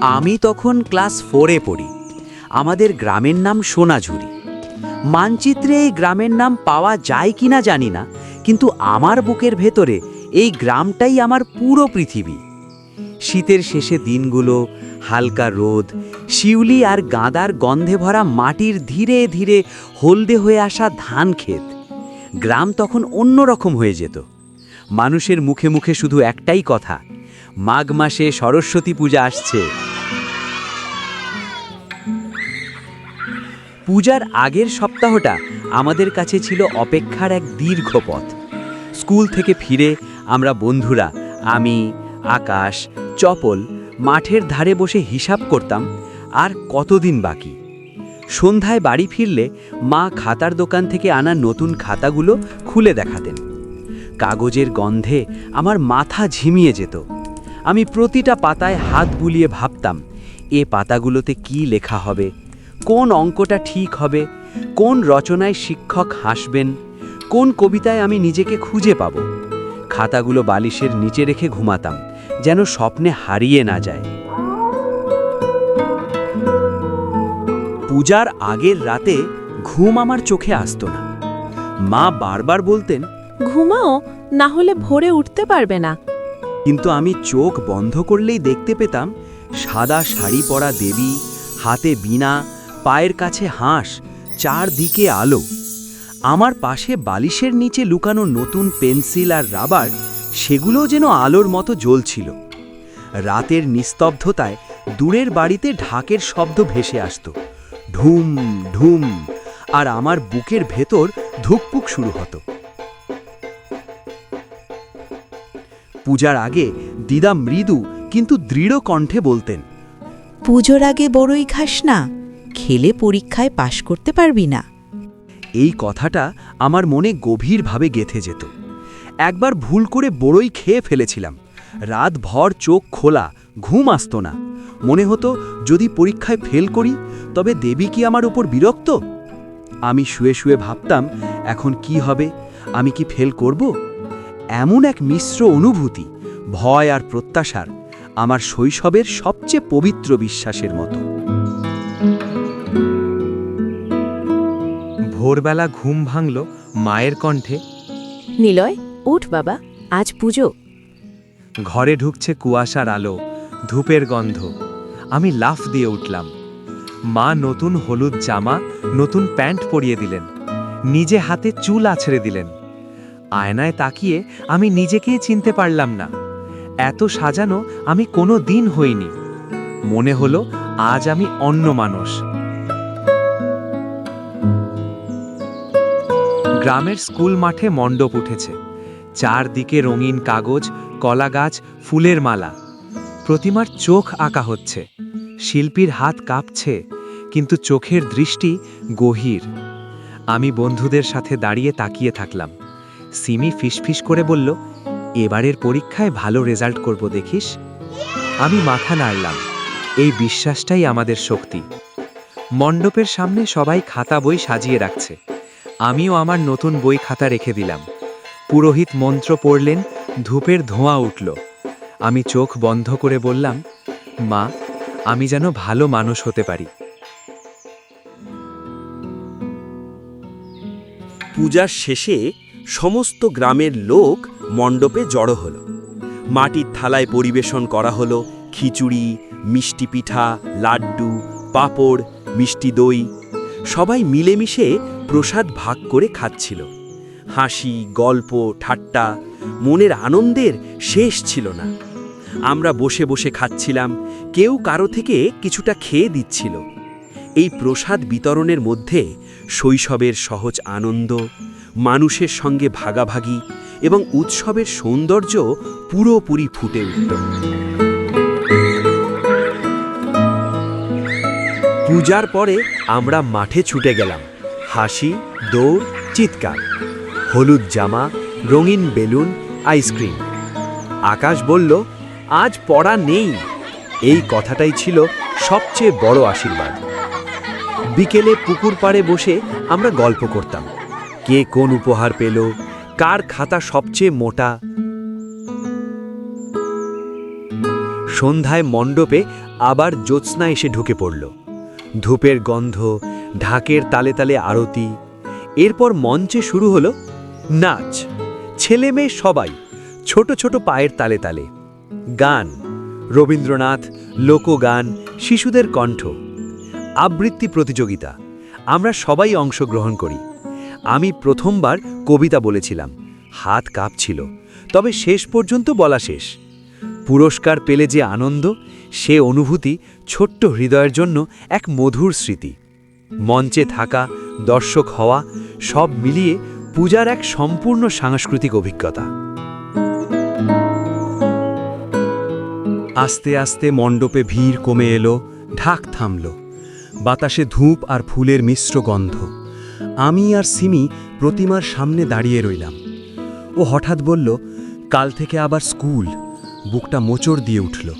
আমি তখন ক্লাস ফোরে পড়ি। আমাদের গ্রামের নাম সোনাঝুরি। মানচিত্রে এই গ্রামের নাম পাওয়া যায় কিনা জানি না, কিন্তু আমার বুকের ভেতরে এই গ্রামটাই আমার পুরো পৃথিবী। শীতের শেষে দিনগুলো, হালকা রোদ, শিউলি আর গাঁদার গন্ধে ভরা মাটির ধীরে ধীরে হলদে হয়ে আসা ধান ক্ষেত গ্রাম তখন অন্যরকম হয়ে যেত। মানুষের মুখে মুখে শুধু একটাই কথা, মাঘ মাসে সরস্বতী পূজা আসছে। পূজার আগের সপ্তাহটা আমাদের কাছে ছিল অপেক্ষার এক দীর্ঘ পথ। স্কুল থেকে ফিরে আমরা বন্ধুরা, আমি, আকাশ, চপল, মাঠের ধারে বসে হিসাব করতাম, আর কতদিন বাকি? সন্ধ্যায় বাড়ি ফিরলে মা খাতার দোকান থেকে আনা নতুন খাতাগুলো খুলে দেখাতেন। কাগজের গন্ধে আমার মাথা ঝিমিয়ে যেত। আমি প্রতিটা পাতায় হাত বুলিয়ে ভাবতাম, এ পাতাগুলোতে কি লেখা হবে? কোন অঙ্কটা ঠিক হবে? কোন রচনায় শিক্ষক হাসবেন? কোন কবিতায় আমি নিজেকে খুঁজে পাব? খাতাগুলো বালিশের নিচে রেখে ঘুমাতাম, যেন স্বপ্নে হারিয়ে না যায়। পূজার আগের রাতে ঘুম আমার চোখে আসতো না। মা বারবার বলতেন ঘুমাও না হলে ভোরে উঠতে পারবে না। কিন্তু আমি চোখ বন্ধ করলেই দেখতে পেতাম সাদা শাড়ি পরা দেবী, হাতে বীণা, পায়ের কাছে হাঁস, চারদিকে আলো। আমার পাশে বালিশের নিচে লুকানো নতুন পেন্সিল আর রাবার, সেগুলোও যেন আলোর মতো জ্বলছিল। রাতের নিস্তব্ধতায় দূরের বাড়িতে ঢাকের শব্দ ভেসে আসত। ঢুম ঢুম, আর আমার বুকের ভেতর ধুকপুক শুরু হতো। পূজার আগে দিদা মৃদু কিন্তু দৃঢ় কণ্ঠে বলতেন পুজোর আগে বড়ই খাস না খেলে পরীক্ষায় পাশ করতে পারবি না। এই কথাটা আমার মনে গভীরভাবে গেথে যেত। একবার ভুল করে বড়ই খেয়ে ফেলেছিলাম। রাত ভর চোখ খোলা ঘুম আসতো না। মনে হতো যদি পরীক্ষায় ফেল করি তবে দেবী কি আমার উপর বিরক্ত? আমি শুয়ে শুয়ে ভাবতাম এখন কি হবে? আমি কি ফেল করব? এমন এক মিশ্র অনুভূতি ভয় আর প্রত্যাশার আমার শৈশবের সবচেয়ে পবিত্র বিশ্বাসের মতো। ভোরবেলা ঘুম ভাঙল মায়ের কণ্ঠে। নিলয় উঠ বাবা আজ পুজো। ঘরে ঢুকছে কুয়াশার আলো ধূপের গন্ধ। আমি লাফ দিয়ে উঠলাম। মা নতুন হলুদ জামা নতুন প্যান্ট পরিয়ে দিলেন। নিজে হাতে চুল আছড়ে দিলেন। আয়নায় তাকিয়ে আমি নিজেকেই চিনতে পারলাম না। এত সাজানো আমি কোনো দিন হইনি। মনে হলো আজ আমি অন্য মানুষ। গ্রামের স্কুল মাঠে মণ্ডপ উঠেছে। চারদিকে রঙিন কাগজ, কলা গাছ, ফুলের মালা। প্রতিমার চোখ আঁকা হচ্ছে। শিল্পীর হাত কাঁপছে, কিন্তু চোখের দৃষ্টি গভীর। আমি বন্ধুদের সাথে দাঁড়িয়ে তাকিয়ে থাকলাম। সিমি ফিসফিস করে বলল, এবারের পরীক্ষায় ভালো রেজাল্ট করব দেখিস। আমি মাথা নাড়লাম। এই বিশ্বাসটাই আমাদের শক্তি। মণ্ডপের সামনে সবাই খাতা বই সাজিয়ে রাখছে। আমিও আমার নতুন বই খাতা রেখে দিলাম। পুরোহিত মন্ত্র পড়লেন, ধূপের ধোঁয়া উঠল। আমি চোখ বন্ধ করে বললাম, মা, আমি যেন ভালো মানুষ হতে পারি। পূজার শেষে সমস্ত গ্রামের লোক মণ্ডপে জড়ো হলো। মাটির থালায় পরিবেশন করা হলো খিচুড়ি, মিষ্টি পিঠা, লাড্ডু, পাঁপড়, মিষ্টি দই। সবাই মিলেমিশে প্রসাদ ভাগ করে খাচ্ছিল। হাসি, গল্প, ঠাট্টা, মনের আনন্দের শেষ ছিল না। আমরা বসে বসে খাচ্ছিলাম, কেউ কারও থেকে কিছুটা খেয়ে দিচ্ছিল। এই প্রসাদ বিতরণের মধ্যে শৈশবের সহজ আনন্দ, মানুষের সঙ্গে ভাগাভাগি এবং উৎসবের সৌন্দর্য পুরোপুরি ফুটে উঠত পূজার পরে আমরা মাঠে ছুটে গেলাম। হাসি, দৌড়, চিৎকার, হলুদ জামা, রঙিন বেলুন, আইসক্রিম। আকাশ বলল, আজ পড়া নেই। এই কথাটাই ছিল সবচেয়ে বড় আশীর্বাদ। বিকেলে পুকুর পাড়ে বসে আমরা গল্প করতাম। কে কোন উপহার পেল, কার খাতা সবচেয়ে মোটা। সন্ধ্যায় মণ্ডপে আবার জ্যোৎস্না এসে ঢুকে পড়ল। ধূপের গন্ধ, ঢাকের তালে তালে আরতি। এরপর মঞ্চে শুরু হলো নাচ। ছেলে মেয়ে সবাই ছোট ছোট পায়ের তালে তালে। গান, রবীন্দ্রনাথ, লোকগান, শিশুদের কণ্ঠ। আবৃত্তি প্রতিযোগিতা। আমরা সবাই অংশগ্রহণ করি। আমি প্রথমবার কবিতা বলেছিলাম। হাত কাঁপছিল। তবে শেষ পর্যন্ত বলা শেষ। পুরস্কার পেলে যে আনন্দ, সে অনুভূতি ছোট্ট হৃদয়ের জন্য এক মধুর স্মৃতি। মঞ্চে থাকা, দর্শক হওয়া, সব মিলিয়ে পূজার এক সম্পূর্ণ সাংস্কৃতিক অভিজ্ঞতা। আস্তে আস্তে মণ্ডপে ভিড় কমে এলো, ঢাক থামল। বাতাসে ধূপ আর ফুলের মিশ্র গন্ধ। আমি আর সিমি প্রতিমার সামনে দাঁড়িয়ে রইলাম। ও হঠাৎ বলল, কাল থেকে আবার স্কুল। বুকটা মোচড় দিয়ে উঠল।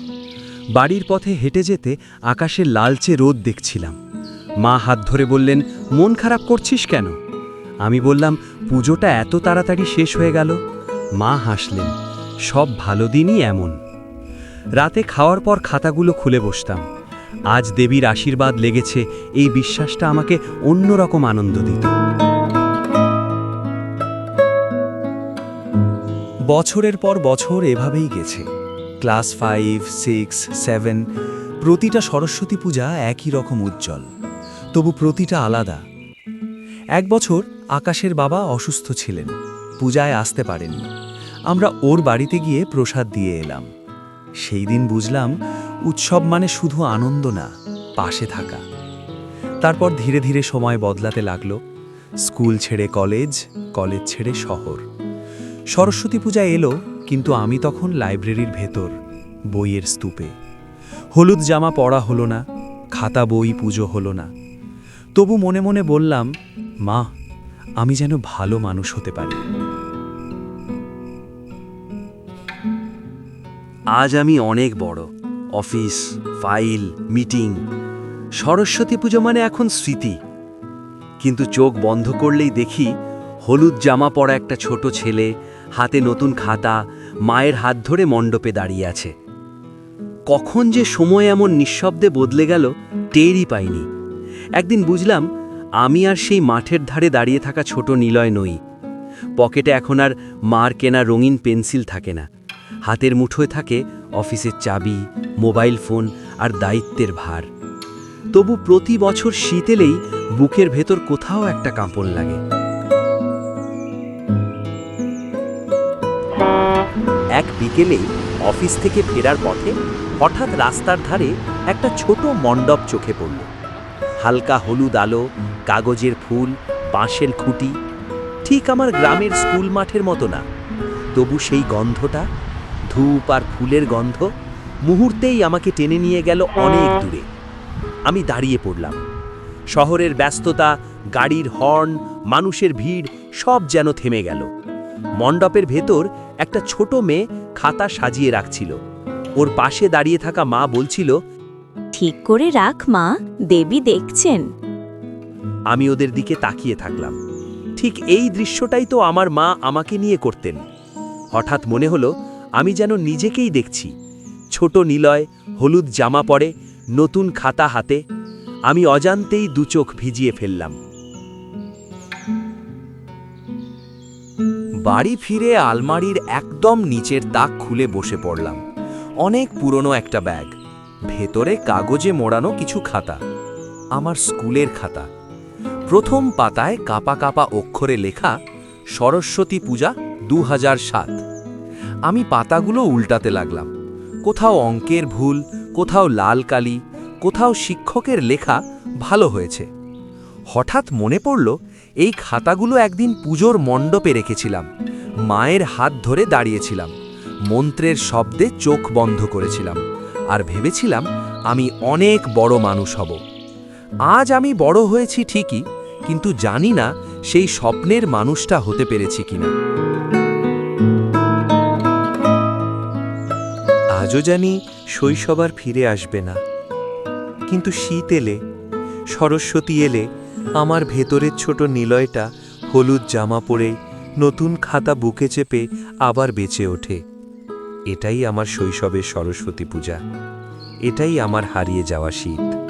বাড়ির পথে হেঁটে যেতে আকাশে লালচে রোদ দেখছিলাম। মা হাত ধরে বললেন, মন খারাপ করছিস কেন? আমি বললাম, পুজোটা এত তাড়াতাড়ি শেষ হয়ে গেল। মা হাসলেন, সব ভালো দিনই এমন। রাতে খাওয়ার পর খাতাগুলো খুলে বসতাম। আজ দেবীর আশীর্বাদ লেগেছে, এই বিশ্বাসটা আমাকে অন্যরকম আনন্দ দিত। বছরের পর বছর এভাবেই গেছে। ক্লাস ফাইভ, সিক্স, সেভেন, প্রতিটা সরস্বতী পূজা একই রকম উজ্জ্বল। তবু প্রতিটা আলাদা। এক বছর আকাশের বাবা অসুস্থ ছিলেন, পূজায় আসতে পারেননি। আমরা ওর বাড়িতে গিয়ে প্রসাদ দিয়ে এলাম। সেই দিন বুঝলাম উৎসব মানে শুধু আনন্দ না, পাশে থাকা। তারপর ধীরে ধীরে সময় বদলাতে লাগল, স্কুল ছেড়ে কলেজ কলেজ ছেড়ে শহর। সরস্বতী পূজা এলো, কিন্তু আমি তখন লাইব্রেরির ভেতর, বইয়ের স্তূপে। হলুদ জামা পরা হলো না, খাতা বই, পুজো হলো না। তবু মনে মনে বললাম, মা, আমি যেন ভালো মানুষ হতে পারি। আজ আমি অনেক বড়। অফিস, ফাইল, মিটিং, সরস্বতী পুজো মানে এখন স্মৃতি। কিন্তু চোখ বন্ধ করলেই দেখি হলুদ জামা পরা একটা ছোট ছেলে, হাতে নতুন খাতা, মায়ের হাত ধরে মণ্ডপে দাঁড়িয়ে আছে। কখন যে সময় এমন নিঃশব্দে বদলে গেল, টেরই পাইনি। একদিন বুঝলাম, আমি আর সেই মাঠের ধারে দাঁড়িয়ে থাকা ছোট নিলয় নই। পকেটে এখন আর মার কেনা রঙিন পেন্সিল থাকে না। হাতের মুঠোয় থাকে অফিসের চাবি, মোবাইল ফোন আর দায়িত্বের ভার। তবু প্রতি বছর শীত এলেই বুকের ভেতর কোথাও একটা কাঁপন লাগে। এক বিকেলে অফিস থেকে ফেরার পথে হঠাৎ রাস্তার ধারে একটা ছোট মণ্ডপ চোখে পড়ল। হালকা হলুদ আলো, কাগজের ফুল, বাঁশের খুঁটি, ঠিক আমার গ্রামের স্কুল মাঠের মতো না। তবু সেই গন্ধটা ধূপ আর ফুলের গন্ধ মুহূর্তেই আমাকে টেনে নিয়ে গেল অনেক দূরে। আমি দাঁড়িয়ে পড়লাম। শহরের ব্যস্ততা গাড়ির হর্ন মানুষের ভিড় সব যেন থেমে গেল। মণ্ডপের ভেতর একটা ছোট মেয়ে খাতা সাজিয়ে রাখছিল। ওর পাশে দাঁড়িয়ে থাকা মা বলছিল ঠিক করে রাখ মা দেবী দেখছেন। আমি ওদের দিকে তাকিয়ে থাকলাম। ঠিক এই দৃশ্যটাই তো আমার মা আমাকে নিয়ে করতেন। হঠাৎ মনে হলো আমি যেন নিজেকেই দেখছি। ছোট নিলয়, হলুদ জামা পরে, নতুন খাতা হাতে, আমি অজান্তেই দুচোখ ভিজিয়ে ফেললাম। বাড়ি ফিরে আলমারির একদম নিচের তাক খুলে বসে পড়লাম। অনেক পুরনো একটা ব্যাগ। ভেতরে কাগজে মোড়ানো কিছু খাতা। আমার স্কুলের খাতা। প্রথম পাতায় কাপা কাপা অক্ষরে লেখা, সরস্বতী পূজা দু আমি পাতাগুলো উল্টাতে লাগলাম। কোথাও অঙ্কের ভুল, কোথাও লাল কালি, কোথাও শিক্ষকের লেখা ভালো হয়েছে। হঠাৎ মনে পড়ল, এই খাতাগুলো একদিন পুজোর মণ্ডপে রেখেছিলাম। মায়ের হাত ধরে দাঁড়িয়েছিলাম। মন্ত্রের শব্দে চোখ বন্ধ করেছিলাম। আর ভেবেছিলাম, আমি অনেক বড় মানুষ হব। আজ আমি বড় হয়েছি ঠিকই, কিন্তু জানি না সেই স্বপ্নের মানুষটা হতে পেরেছি কিনা। আজও জানি শৈশব আর ফিরে আসবে না। কিন্তু শীত এলে, সরস্বতী এলে, আমার ভেতরের ছোট নিলয়টা হলুদ জামা পরে নতুন খাতা বুকে চেপে আবার বেঁচে ওঠে। এটাই আমার শৈশবের সরস্বতী পূজা। এটাই আমার হারিয়ে যাওয়া শীত।